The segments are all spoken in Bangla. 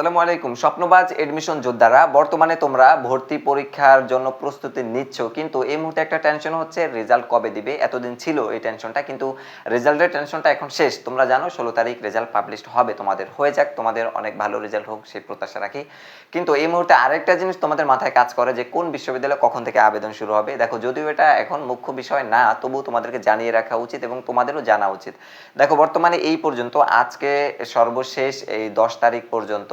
আসসালামু আলাইকুম। স্বপ্নবাজ এডমিশন যোদ্ধারা, বর্তমানে তোমরা ভর্তি পরীক্ষার জন্য প্রস্তুতি নিচ্ছ, কিন্তু এই মুহূর্তে একটা টেনশন হচ্ছে রেজাল্ট কবে দিবে? এতদিন ছিল এই টেনশনটা কিন্তু রেজাল্টের টেনশনটা এখন শেষ। তোমরা জানো, ষোলো তারিখ রেজাল্ট পাবলিশ হবে, তোমাদের হয়ে যাক, তোমাদের অনেক ভালো রেজাল্ট হোক, সেই প্রত্যাশা রাখি। কিন্তু এই মুহূর্তে আরেকটা জিনিস তোমাদের মাথায় কাজ করে, যে কোন বিশ্ববিদ্যালয়ে কখন থেকে আবেদন শুরু হবে? দেখো, যদিও এটা এখন মুখ্য বিষয় না তবুও তোমাদেরকে জানিয়ে রাখা উচিত এবং তোমাদেরও জানা উচিত। দেখো, বর্তমানে এই পর্যন্ত, আজকে সর্বশেষ এই দশ তারিখ পর্যন্ত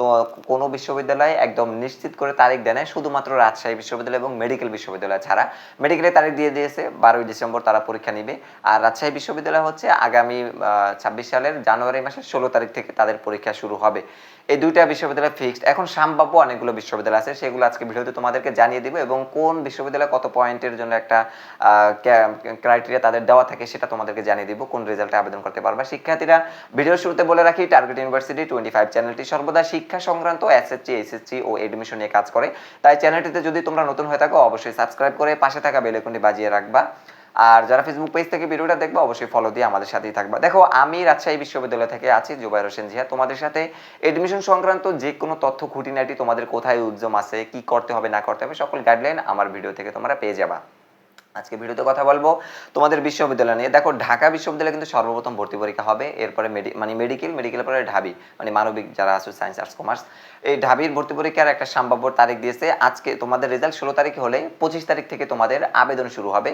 তো কোনো বিশ্ববিদ্যালয় একদম নিশ্চিত করে তারিখ দেয় নাই, শুধুমাত্র রাজশাহী বিশ্ববিদ্যালয় এবং মেডিকেল বিশ্ববিদ্যালয় ছাড়া। মেডিকেলের তারিখ দিয়ে দিয়েছে বারোই ডিসেম্বর তারা পরীক্ষা নিবে। আর রাজশাহী বিশ্ববিদ্যালয় হচ্ছে আগামী ছাব্বিশ সালের জানুয়ারি মাসের ষোলো তারিখ থেকে তাদের পরীক্ষা শুরু হবে। এই দুইটা বিশ্ববিদ্যালয় ফিক্সড এখন সম্ভাব্য অনেকগুলো বিশ্ববিদ্যালয় আছে সেগুলো আজকে ভিডিওতে তোমাদেরকে জানিয়ে দিব এবং কোন বিশ্ববিদ্যালয় কত পয়েন্টের জন্য একটা ক্রাইটেরিয়া তাদের দেওয়া থাকে সেটা তোমাদেরকে জানিয়ে দিব কোন রেজাল্টে আবেদন করতে পারবা। শিক্ষার্থীরা ভিডিওর শুরুতে বলে রাখি টার্গেট ইউনিভার্সিটি টোয়েন্টি ফাইভ চ্যানেলটি সর্বদা শিক্ষা সংক্রান্ত এসএসসি এসএসসি ও এডমিশন নিয়ে কাজ করে। তাই চ্যানেলটিতে যদি তোমরা নতুন হয়ে থাকো, অবশ্যই সাবস্ক্রাইব করে পাশে থাকা বেলেকনটি বাজিয়ে রাখবা। আর যারা ফেসবুক পেজ থেকে ভিডিওটা দেখবে, অবশ্যই ফলো দিয়ে আমাদের সাথেই থাকবা। দেখো, আমি রাজশাহী বিশ্ববিদ্যালয় থেকে আছি, জুবাইর হোসেন জিয়া। তোমাদের সাথে এডমিশন সংক্রান্ত যে কোনো তথ্য, খুঁটিনাটি তোমাদের কোথায় উদ্যম আছে, কি করতে হবে, না করতে হবে, সকল গাইডলাইন আমার ভিডিও থেকে তোমরা পেয়ে যাবা। আজকে ভিডিওতে কথা বলব। তোমাদের বিশ্ববিদ্যালয় নিয়ে। দেখো, ঢাকা বিশ্ববিদ্যালয়ে কিন্তু সর্বপ্রথম ভর্তি পরীক্ষা হবে। এরপরে মানে মেডিকেল মেডিকেলের পরে ঢাবি মানে মানবিক যারা আছে সায়েন্স আর্টস কমার্স এই ঢাবির ভর্তি পরীক্ষার একটা সম্ভাব্য তারিখ দিয়েছে। আজকে তোমাদের রেজাল্ট ষোলো তারিখ হলে পঁচিশ তারিখ থেকে তোমাদের আবেদন শুরু হবে।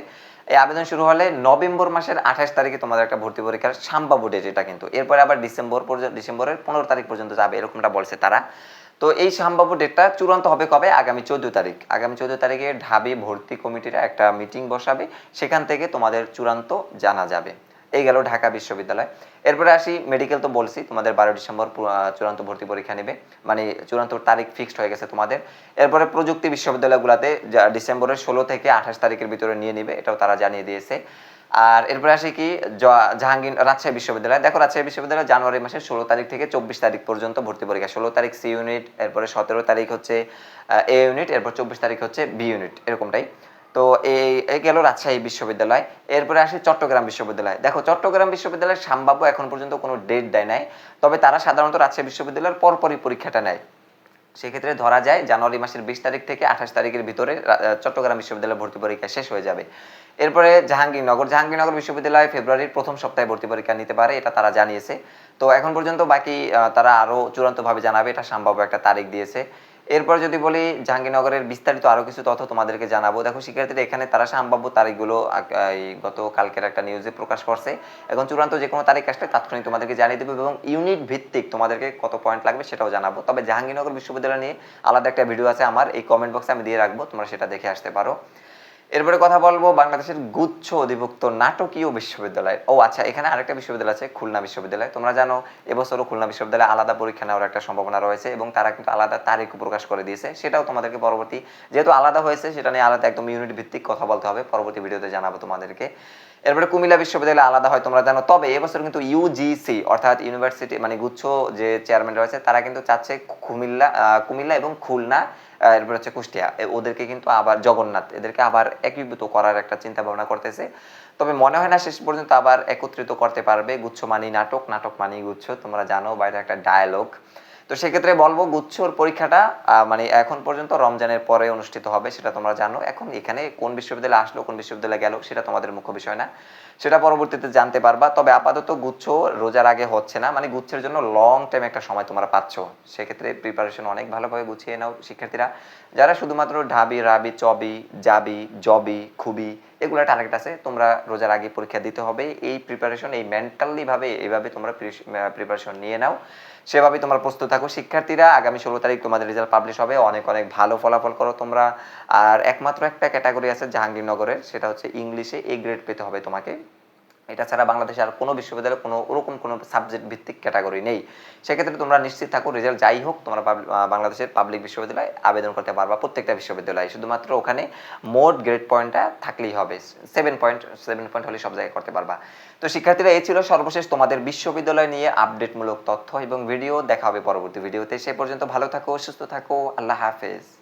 এই আবেদন শুরু হলে নভেম্বর মাসের আঠাশ তারিখে তোমাদের একটা ভর্তি পরীক্ষার সম্ভাব্য ডেট এটা কিন্তু। এরপরে আবার ডিসেম্বর পর্যন্ত ডিসেম্বরের পনেরো তারিখ পর্যন্ত যাবে, এরকমটা বলছে তারা। তো এই সম্ভাব্য ডেটটা চূড়ান্ত হবে কবে? আগামী চোদ্দ তারিখ। আগামী চোদ্দ তারিখে ঢাবি ভর্তি কমিটিরা একটা মিটিং বসাবে। সেখান থেকে তোমাদের চূড়ান্ত জানা যাবে। এই গেল ঢাকা বিশ্ববিদ্যালয়। এরপরে আসি মেডিকেল তো বলছি, তোমাদের বারো ডিসেম্বর চূড়ান্ত ভর্তি পরীক্ষা নেবে। মানে চূড়ান্ত তারিখ ফিক্সড হয়ে গেছে তোমাদের। এরপরে প্রযুক্তি বিশ্ববিদ্যালয়গুলোতে ডিসেম্বরের ষোলো থেকে আঠাশ তারিখের ভিতরে নিয়ে নিবে, এটাও তারা জানিয়ে দিয়েছে। আর এরপরে আসি কি জাহাঙ্গীর রাজশাহী বিশ্ববিদ্যালয়। দেখো, রাজশাহী বিশ্ববিদ্যালয় জানুয়ারি মাসের ষোলো তারিখ থেকে চব্বিশ তারিখ পর্যন্ত ভর্তি পরীক্ষা। ষোলো তারিখ সি ইউনিট এরপরে সতেরো তারিখ হচ্ছে এ ইউনিট এরপর চব্বিশ তারিখ হচ্ছে বি ইউনিট এরকমটাই। তো এই গেল রাজশাহী বিশ্ববিদ্যালয়। এরপরে আসি চট্টগ্রাম বিশ্ববিদ্যালয়। দেখো, চট্টগ্রাম বিশ্ববিদ্যালয়ের সম্ভাব্য এখন পর্যন্ত কোনো ডেট দেয় নাই। তবে তারা সাধারণত রাজশাহী বিশ্ববিদ্যালয়ের পরপরই পরীক্ষাটা নেয়। সেক্ষেত্রে ধরা যায়, জানুয়ারি মাসের বিশ তারিখ থেকে আঠাশ তারিখের ভিতরে চট্টগ্রাম বিশ্ববিদ্যালয়ে ভর্তি পরীক্ষা শেষ হয়ে যাবে। এরপরে জাহাঙ্গীরনগর। জাহাঙ্গীরনগর বিশ্ববিদ্যালয় ফেব্রুয়ারির প্রথম সপ্তাহে ভর্তি পরীক্ষা নিতে পারে, এটা তারা জানিয়েছে। তো এখন পর্যন্ত বাকি তারা আরও চূড়ান্তভাবে জানাবে, এটা সম্ভাব্য একটা তারিখ দিয়েছে। এরপর যদি বলি জাহাঙ্গীরনগরের বিস্তারিত আরও কিছু তথ্য তোমাদেরকে জানাব। দেখো শিক্ষার্থীরা এখানে তারা সম্ভাব্য তারিখগুলো গত কালকের একটা নিউজে প্রকাশ করছে। এখন চূড়ান্ত যে কোনো তারিখ আসলে তাৎক্ষণিক তোমাদেরকে জানিয়ে দেবো এবং ইউনিট ভিত্তিক তোমাদেরকে কত পয়েন্ট লাগবে সেটাও জানাব। তবে জাহাঙ্গীরনগর বিশ্ববিদ্যালয় নিয়ে আলাদা একটা ভিডিও আছে আমার, এই কমেন্ট বক্সে আমি দিয়ে রাখব, তোমরা সেটা দেখে আসতে পারো। এরপরে কথা বলব বাংলাদেশের গুচ্ছ অধিভুক্ত নাটকীয় বিশ্ববিদ্যালয়। ও আচ্ছা এখানে আরেকটা বিশ্ববিদ্যালয় আছে, খুলনা বিশ্ববিদ্যালয়। তোমরা জানো, এবছরও খুলনা বিশ্ববিদ্যালয়ে আলাদা পরীক্ষা নেওয়ার একটা সম্ভাবনা রয়েছে এবং তারা কিন্তু আলাদা তারিখ প্রকাশ করে দিয়েছে। সেটাও তোমাদেরকে পরবর্তী, যেহেতু আলাদা হয়েছে, সেটা নিয়ে আলাদা একদম ইউনিট ভিত্তিক কথা বলতে হবে। পরবর্তী ভিডিওতে জানাব তোমাদেরকে। এরপরে কুমিল্লা বিশ্ববিদ্যালয় আলাদা হয়, তোমরা জানো। তবে এবছর কিন্তু ইউজিসি অর্থাৎ ইউনিভার্সিটি মানে গুচ্ছ যে চেয়ারম্যান রয়েছে, তারা কিন্তু চাচ্ছে কুমিল্লা কুমিল্লা এবং খুলনা এরপর হচ্ছে কুষ্টিয়া। ওদেরকে কিন্তু আবার জগন্নাথ, এদেরকে আবার একীভূত করার একটা চিন্তা ভাবনা করতেছে। তবে মনে হয় না শেষ পর্যন্ত আবার একত্রিত করতে পারবে গুচ্ছ মানি নাটক। নাটক মানি গুচ্ছ, তোমরা জানো, বাইরে একটা ডায়ালগ তো সেক্ষেত্রে বলব গুচ্ছর পরীক্ষাটা মানে এখন পর্যন্ত রমজানের পরে অনুষ্ঠিত হবে, সেটা তোমরা জানো। এখন এখানে কোন বিশ্ববিদ্যালয়ে আসলো, কোন বিশ্ববিদ্যালয়ে গেল, সেটা তোমাদের মুখ্য বিষয় না। সেটা পরবর্তীতে জানতে পারবা। তবে আপাতত গুচ্ছ রোজার আগে হচ্ছে না মানে গুচ্ছের জন্য লং টাইম একটা সময় তোমরা পাচ্ছ। সেক্ষেত্রে প্রিপারেশন অনেক ভালোভাবে গুছিয়ে নাও, শিক্ষার্থীরা। যারা শুধুমাত্র ঢাবি, রাবি, চবি, জাবি, জবি, খুবি এগুলো টার্গেট আছে, তোমরা রোজার আগে পরীক্ষা দিতে হবে। এই প্রিপারেশন এই মেন্টালি ভাবে এইভাবে তোমরা প্রিপারেশন নিয়ে নাও। সেভাবে তোমরা প্রস্তুত থাকো। শিক্ষার্থীরা, আগামী ষোলো তারিখ তোমাদের রেজাল্ট পাবলিশ হবে। অনেক অনেক ভালো ফলাফল করো তোমরা। আর একমাত্র একটা ক্যাটাগরি আছে জাহাঙ্গীরনগরের, সেটা হচ্ছে ইংলিশে এ গ্রেড পেতে হবে তোমাকে। এটা ছাড়া বাংলাদেশে আর কোনো বিশ্ববিদ্যালয়ে কোনো, ওরকম কোনো সাবজেক্ট ভিত্তিক ক্যাটাগরি নেই। সেক্ষেত্রে তোমরা নিশ্চিত থাকো রেজাল্ট যাই হোক, তোমরা বাংলাদেশের পাবলিক বিশ্ববিদ্যালয়ে আবেদন করতে পারবা প্রত্যেকটা বিশ্ববিদ্যালয়ে। শুধুমাত্র ওখানে মোট গ্রেড পয়েন্টটা থাকলেই হবে। সেভেন পয়েন্ট সেভেন পয়েন্ট হলে সব জায়গায় করতে পারবা। তো শিক্ষার্থীরা, এই ছিল সর্বশেষ তোমাদের বিশ্ববিদ্যালয় নিয়ে আপডেটমূলক তথ্য এবং ভিডিও দেখা হবে পরবর্তী ভিডিওতে সে পর্যন্ত ভালো থাকো, সুস্থ থাকো, আল্লাহ হাফেজ।